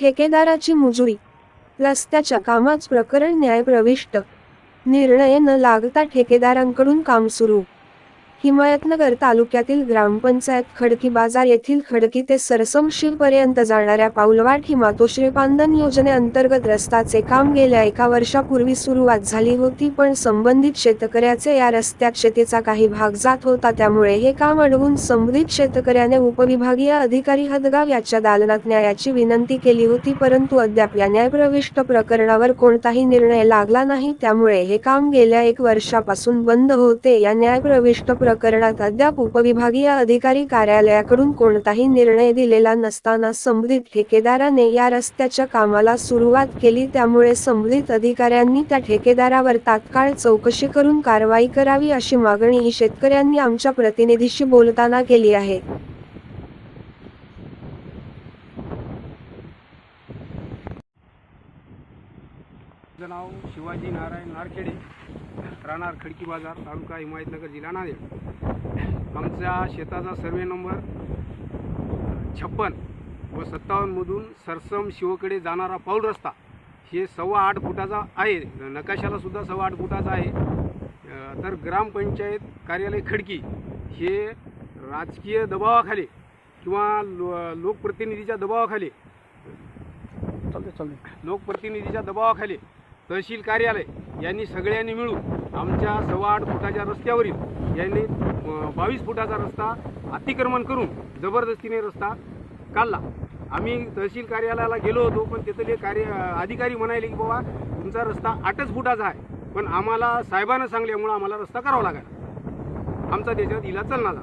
ठेकेदाराची मुजुरी. रस्त्याच्या कामाच प्रकरण न्याय प्रविष्ट निर्णय न लागता ठेकेदारांकडून काम सुरू. हिमायतनगर तालुक्यातील ग्रामपंचायत खडकी बाजार येथील खडकी ते सरसमशील पर्यंत जाणाऱ्या पाऊलवाट ही मातोश्री पांदन योजनेअंतर्गत रस्त्याचे काम गेल्या एका वर्षापूर्वी सुरुवात झाली होती पण संबंधित शेतकऱ्याचे या रस्त्यात शेतीचा काही भाग जात होता त्यामुळे हे काम अडवून संबंधित शेतकऱ्याने उपविभागीय अधिकारी हदगाव याच्या दालनात न्यायाची विनंती केली होती परंतु अद्याप या न्यायप्रविष्ट प्रकरणावर कोणताही निर्णय लागला नाही त्यामुळे हे काम गेल्या एक वर्षापासून बंद होते या न्यायप्रविष्ट प्रकरणात अद्याप उपविभागीय अधिकारी कार्यालयाकडून कोणताही निर्णय दिलेला नसताना संबंधित ठेकेदाराने या रस्त्याच्या कामाला सुरुवात केली. त्यामुळे संबंधित अधिकाऱ्यांनी त्या ठेकेदारावर तात्काळ चौकशी करून कारवाई करावी अशी मागणी शेतकऱ्यांनी आमच्या प्रतिनिधीशी बोलताना केली आहे. नाव शिवाजी नारायण नारखेडे राहणार खडकी बाजार तालुका हिमायतनगर जिल्हा नांदेड. आमच्या शेताचा सर्वे नंबर छप्पन व सत्तावन्नमधून सरसम शिवकडे जाणारा पाऊल रस्ता हे सव्वा आठ फुटाचा आहे. नकाशाला सुद्धा सव्वा आठ फुटाचा आहे. तर ग्रामपंचायत कार्यालय खडकी हे राजकीय दबावाखाली किंवा लो लोकप्रतिनिधीच्या दबावाखाली लोकप्रतिनिधीच्या दबावाखाली तहसील कार्यालय यांनी सगळ्यांनी मिळून आमच्या सव्वा आठ फुटाच्या रस्त्यावरील यांनी बावीस फुटाचा रस्ता अतिक्रमण करून जबरदस्तीने रस्ता काढला. आम्ही तहसील कार्यालयाला गेलो होतो पण तिथले कार्य अधिकारी म्हणाले की बाबा तुमचा रस्ता आठच फुटाचा आहे पण आम्हाला साहेबानं सांगल्यामुळं आम्हाला रस्ता करावा लागेल. आमचा त्याच्यात इला चालणार.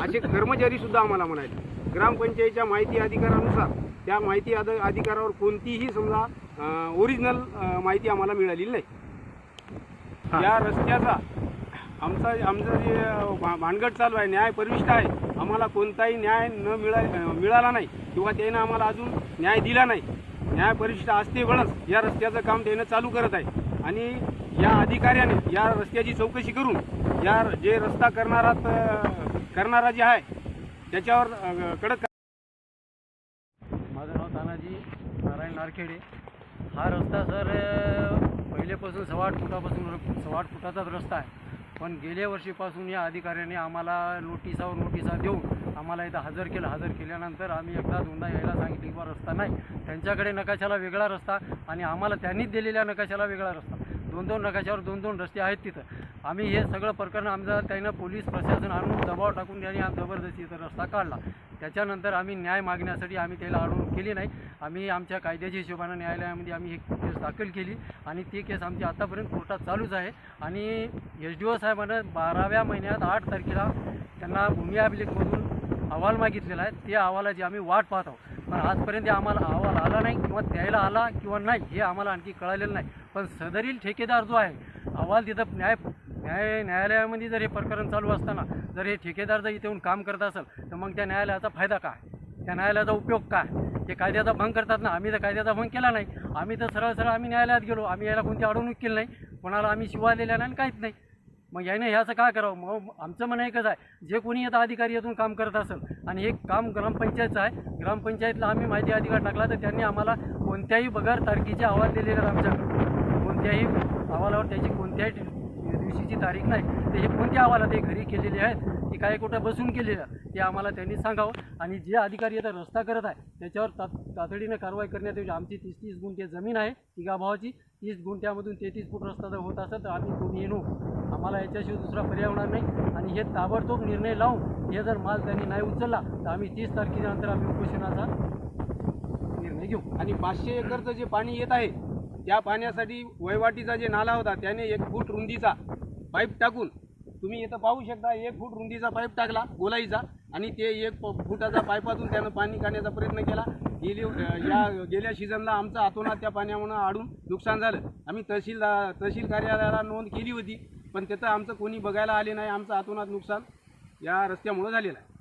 असे कर्मचारी सुद्धा आम्हाला म्हणाले. ग्रामपंचायतीच्या माहिती अधिकारानुसार त्या माहिती अध अधिकारावर कोणतीही समजा ओरिजिनल माहिती आम्हाला मिळालेली नाही. या रस्त्याचा आमचा आमचं जे भा- भानगड चालू आहे न्याय परिविष्ट आहे. आम्हाला कोणताही न्याय न मिळा मिळाला नाही. किंवा त्यानं आम्हाला अजून न्याय दिला नाही. न्याय परिविष्ट असते वेळच या रस्त्याचं काम त्यानं चालू करत आहे. आणि या अधिकाऱ्याने या रस्त्याची चौकशी करून या जे रस्ता करणारा करणारा जे आहे त्याच्यावर कडक माझं नाव तानाजी नारायण नारखेडे. हा रस्ता सर पहिलेपासून सव्वा आठ फुटापासून सव्वा आठ फुटाचाच रस्ता आहे. पण गेल्या वर्षीपासून या अधिकाऱ्याने आम्हाला नोटिसावर नोटिसा देऊन आम्हाला इथं हजर केलं. हजर केल्यानंतर आम्ही एकदा दोनदा यायला सांगितलं किंवा बा रस्ता नाही. त्यांच्याकडे नकाशाला वेगळा रस्ता आणि आम्हाला त्यांनीच दिलेल्या नकाशाला वेगळा रस्ता. दोन दोन नकाशावर दोन दोन रस्ते आहेत तिथं. आम्ही हे सगळं प्रकरण आमचं त्यानं पोलीस प्रशासन आणून दबाव टाकून त्यांनी आम- जबरदस्ती रस्ता काढला. त्याच्यानंतर आम्ही न्याय मागण्यासाठी आम्ही त्याला अडवणूक केली नाही. आम्ही आमच्या कायद्याच्या हिशोबानं न्यायालयामध्ये आम्ही एक केस दाखल केली. आणि ती केस आमची आतापर्यंत कोर्टात चालूच आहे. आणि एस डी ओ साहेबानं बाराव्या महिन्यात आठ तारखेला त्यांना भूमी अभिलेखमधून अहवाल मागितलेला आहे. त्या अहवालाची आम्ही वाट पाहत आहोत. पण आजपर्यंत आम्हाला अहवाल आला नाही किंवा द्यायला आला किंवा नाही हे आम्हाला आणखी कळालेलं नाही. पण सदरील ठेकेदार जो आहे अहवाल तिथं न्याय न्याय न्यायालयामध्ये जर हे प्रकरण चालू असताना जर हे ठेकेदार जर इथे येऊन काम करत असेल तर मग त्या न्यायालयाचा फायदा काय? त्या न्यायालयाचा उपयोग काय? ते कायद्याचा भंग करतात ना आम्ही तर कायद्याचा भंग केला नाही. आम्ही तर सरळ सरळ आम्ही न्यायालयात गेलो. आम्ही याला कोणती अडवणूक केली नाही. कोणाला आम्ही शिवा दिल्या नाही आणि काहीच नाही. मग याने ह्याचं काय करावं? मग आमचं म्हणणं एकच आहे. जे कोणी आता अधिकारी यातून काम करत असेल आणि हे काम ग्रामपंचायतचं आहे ग्रामपंचायतला आम्ही माहिती अधिकार टाकला तर त्यांनी आम्हाला कोणत्याही बगर तारखेचे अहवाल दिलेले आहेत आमच्याकडे कोणत्याही अहवालावर त्याची कोणत्याही दिवशीची तारीख नाही. ते हे कोणत्या आम्हाला ते घरी केलेले आहेत की काय कुठं बसून केलेलं ते आम्हाला त्यांनी सांगावं. आणि जे अधिकारी आता रस्ता करत आहे त्याच्यावर तात तातडीनं कारवाई करण्यात यावी आमची तीस तीस गुंठे जमीन आहे तिघा भावाची तीस गुंठ्यामधून तेहतीस फूट रस्ता जर होत असेल तर आम्ही दोन्ही येणू आम्हाला याच्याशिवाय दुसरा पर्याय होणार नाही. आणि हे ताबडतोब निर्णय लावून हे जर माल त्यांनी नाही उचलला तर आम्ही तीस तारखेनंतर आम्ही उपोषणाचा निर्णय घेऊ. आणि पाचशे एकरचं जे पाणी येत आहे त्या पाण्यासाठी वयवाटीचा जे नाला होता त्याने एक फूट रुंदीचा पाईप टाकून तुम्ही इथं पाहू शकता एक फूट रुंदीचा पाईप टाकला गोलाईचा आणि ते एक फुटाचा पाईपातून त्यानं पाणी काढण्याचा प्रयत्न केला. गेली या गेल्या सीझनला आमचं आतोनात त्या पाण्यामुळं आडून नुकसान झालं. आम्ही तहसील तहसील कार्यालयाला नोंद केली होती पण त्याचं आमचं कोणी बघायला आले नाही आमचं आतोनात नुकसान या रस्त्यामुळं झालेलं आहे.